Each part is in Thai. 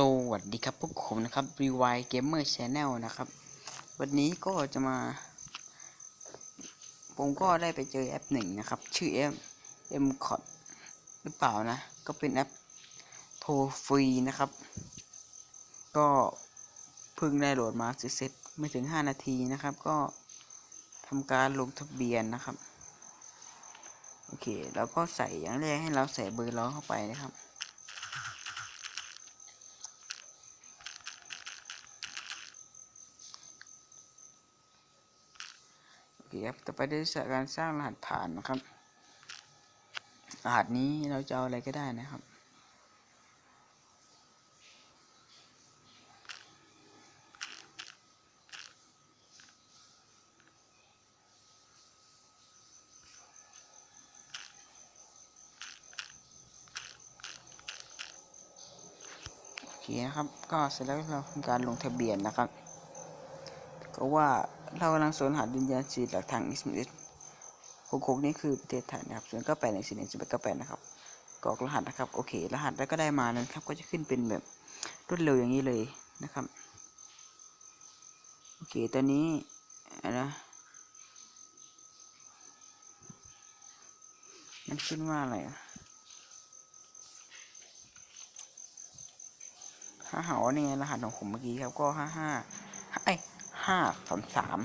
สวัสดีครับพวกผมนะครับ Rewind Gamer Channel นะครับ วันนี้ก็จะมา ผมก็ได้ไปเจอแอปหนึ่งนะครับ ชื่อแอป m c o t หรือเปล่านะ ก็เป็นแอปโทรฟรีนะครับ ก็เพิ่งได้โหลดมาเสร็จไม่ถึง 5 นาทีนะครับ ก็ทำการลงทะเบียนนะครับ โอเค แล้วก็ใส่อย่างแรกให้เราใส่เบอร์เราเข้าไปนะครับ โอเคครับต่อไปด้วยการสร้างรหัสผ่านนะครับ รหัสนี้เราจะเอาอะไรก็ได้นะครับ โอเคนะครับ ก็เสร็จแล้วเราทำการลงทะเบียนนะครับ ก็ว่าเรากำลังสนหาดินยันสีหลักทางอิสมิสหกหกนี่คือประเทศไทยนะครับส่วนก็แปดหนึ่งสี่หนึ่งสิบแปดก็แปดนะครับกรอกรหัสนะครับโอเค รหัสแล้วก็ได้มาแล้วนะครับ ก็จะขึ้นเป็นแบบรวดเร็วอย่างนี้เลยนะครับโอเคตอนนี้อะนะมันขึ้นว่าอะไรห้าหาวนี่ไงรหัสของผมเมื่อกี้ครับก็ห้าห้าไอ ห้าสามสาม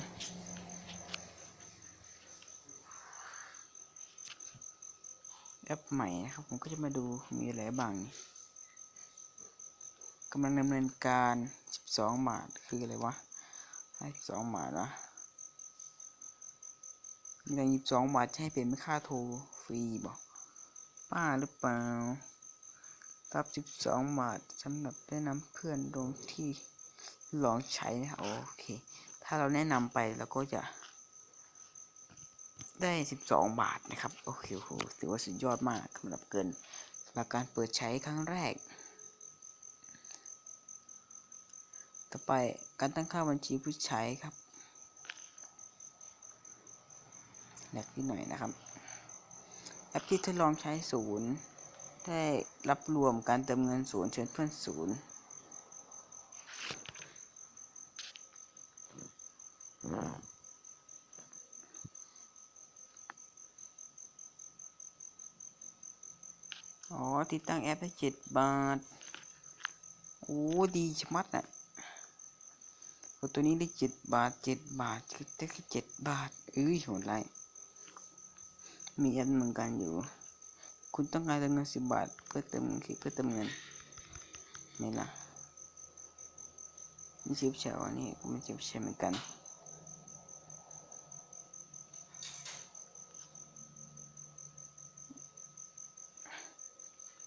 แอปใหม่นะครับ ผมก็จะมาดูมีอะไรบ้างกำลังดำเนินการ 12 บาท คืออะไรวะให้12บาทวะมีแต่22 บาทจะให้เปลี่ยนค่าโทรฟรีบอกป้าหรือเปล่ารับ 12 บาทสำหรับแนะนำเพื่อนลงที่ ลองใช้นะครับโอเค ถ้าเราแนะนำไปเราก็จะ ได้ 12 บาทนะครับโอเคโหถือว่าสุดยอดมากสำหรับเกินสำหรับการเปิดใช้ครั้งแรก ต่อไปการตั้งค่าบัญชีผู้ใช้ครับแลกนิดหน่อยนะครับ แอปที่ทดลองใช้ศูนย์ได้รับรวมการเติมเงินศูนย์เชิญเพื่อนศูนย์ อ๋อ ติดตั้งแอปได้เจ็ดบาท โอ้ ดีชะมัดน่ะโอ้ตัวนี้ได้เจ็ดบาทเจ็ดบาทคือได้แค่เจ็ดบาทเอ้ยโหดไรมีแอปเหมือนกันอยู่ คุณต้องการเติมเงินสิบบาทเพื่อเติมเงินเพื่อเติมเงินไม่ล่ะนี่ชิปเชลอันนี้ก็ไม่ชิปเชลเหมือนกัน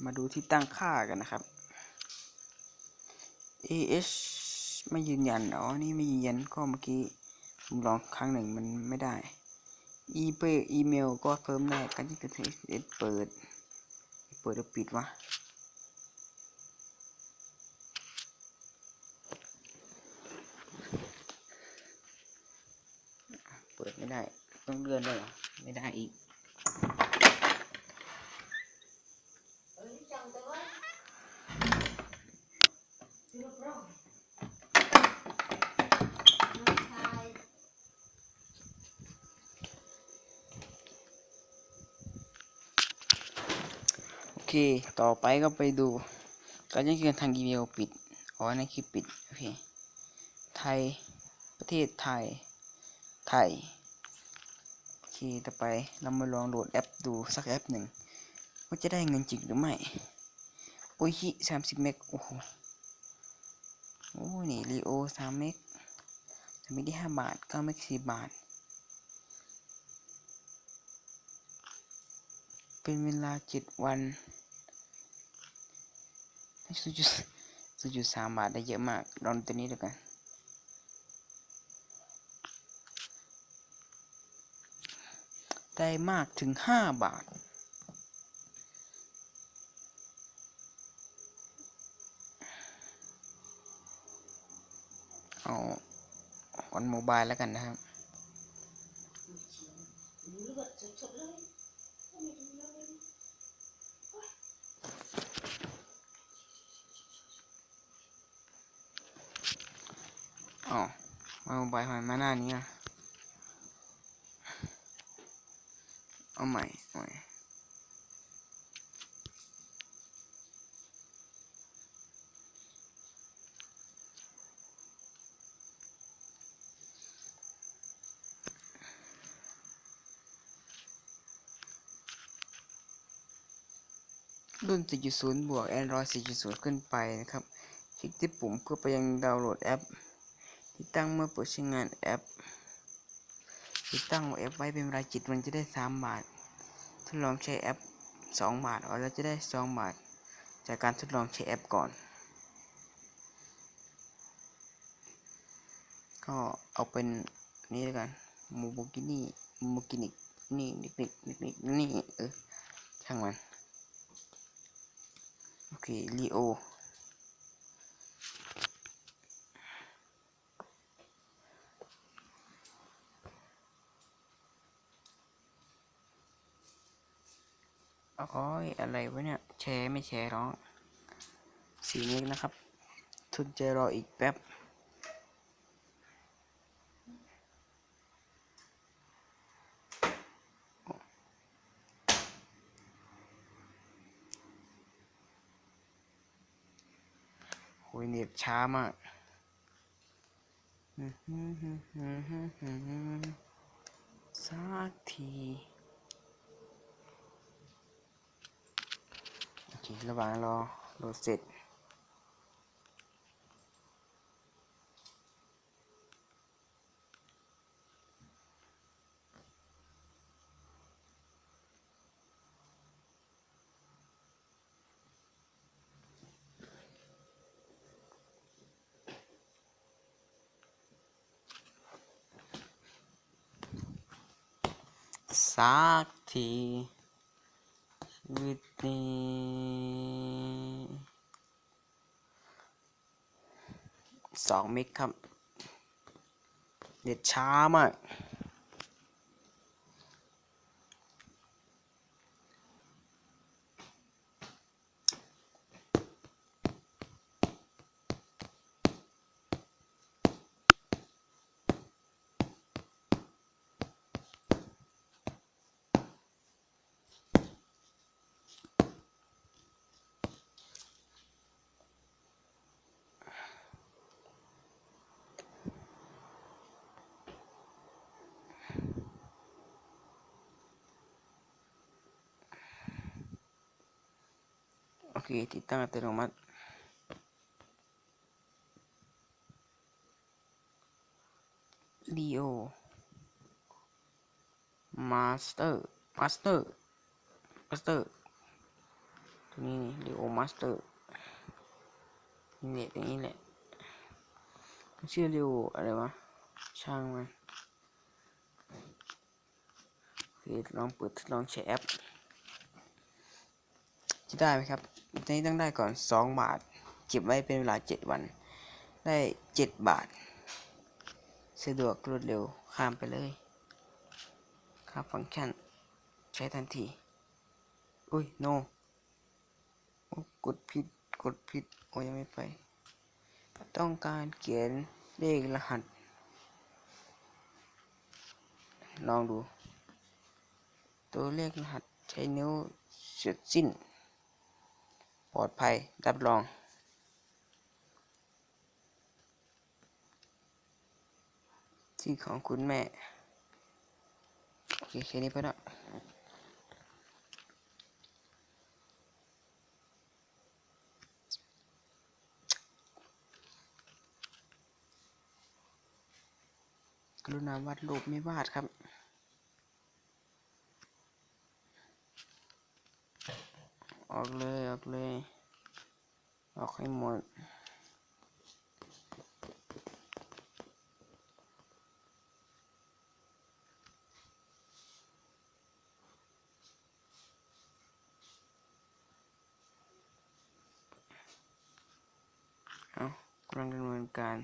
มาดูที่ตั้งค่ากันนะครับ AH ไม่ยืนยัน อ๋อ นี่ไม่ยืนยัน ก็เมื่อกี้ผมลองครั้งหนึ่งมันไม่ได้ อีเปอีเมลก็เพิ่มได้การที่จะเปิด เปิดหรือปิดวะ เปิดไม่ได้ ต้องเลื่อนด้วยหรอ ไม่ได้อีก ต่อไปก็ไปดู การแจ้งเตือนทางอีเมลปิด อ๋อนั่นคือปิด โอเค ไทย ประเทศไทย ไทย โอเค ต่อไปเรามาลองโหลดแอปดูสักแอปหนึ่ง ว่าจะได้เงินจริงหรือไม่ โอ้ยสามสิบเมก โอ้โห โอ้ นี่รีโอสามเมกสามเมกได้ห้าบาทเก้าเมกสี่บาทเป็นเวลาเจ็ดวัน ศูนย์จุดศูนย์จุดสามบาทได้เยอะมากลองตัวนี้ดูกันได้มากถึงห้าบาท เอาออนโมบายแล้วกันนะครับ อ๋อมาโมบายทำไมมาหน้านี้อะเอาใหม่ใหม่รุ่น 4.0 บวก Android 4.0 ขึ้นไปนะครับ คลิกที่ปุ่มเพื่อไปยังดาวน์โหลดแอป ติดตั้งเมื่อเปิดใช้งานแอปติดตั้งแอปไว้เป็นเวลาจิตมันจะได้ 3 บาท ทดลองใช้แอป 2 บาทเราจะได้ 2 บาท จากการทดลองใช้แอปก่อน ก็เอาเป็นนี้แล้วกันโมโบกินี่โมกินิกนี่นิกนิกนิกนิกนี่เออช่างมัน โอเคลีโอ โอ้ยอะไรวะเนี่ย แชร์ไม่แชร์ร้อง สีนี้นะครับ ทุนจะรออีกแป๊บ โอ้ยเน็ตช้ามากสักที โอเค ระหว่างรอโหลดเสร็จ สักที ชีวิตนี้สองเมกครับ เด็ดช้ามาก โอเคติดตั้งอัตโนมัติลีโอมาสเตอร์มาสเตอร์มาสเตอร์ตัวนี้นี่ลีโอมาสเตอร์นี่แหละตัวนี้แหละมันชื่อลีโออะไรวะ ช่างมันโอลองเปิดลองใช้แอป จะได้ไหมครับ นนี้ต้องได้ก่อน 2 บาท เก็บไว้เป็นเวลา 7 วัน ได้ 7 บาท สะดวกรวดเร็วข้ามไปเลยข้าฟังก์ชัน ใช้ทันที อุ้ย โน กดผิด กดผิด โอ้ยังไม่ไป ต้องการเขียนเลขรหัส ลองดู ตัวเลขรหัสใช้นิ้วเสียดสิ้น ลอดภัยรับรองที่ของคุณแม่ โอเคแค่นี้ไปแล้วกรุณาวาดรูปไม่วาดครับ ออกเลยออกเลย ออกให้หมด เอากำลังดำเนินการ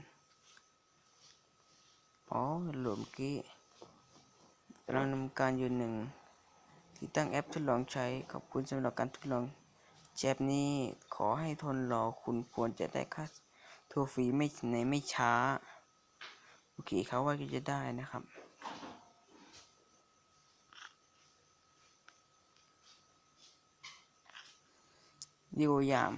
อ๋อหลวมกี้กำลังดำเนินการอยู่หนึ่งที่ตั้งแอปทดลองใช้ขอบคุณสำหรับการทดลอง เจ็บนี้ขอให้ทนรอคุณควรจะได้ค่าทัวร์ฟรีไม่ในไม่ช้า โอเคเขาว่าก็จะได้นะครับดิโอยาม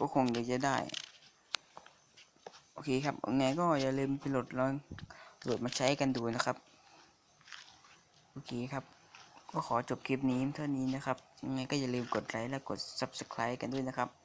โอเคก็คงจะได้ โอเคครับยังไงก็อย่าลืมไปโหลดลองโหลดมาใช้กันดูนะครับ โอเคครับ ก็ขอจบคลิปนี้เท่านี้นะครับยังไงก็อย่าลืมกดไลค์และกด Subscribe กันด้วยนะครับ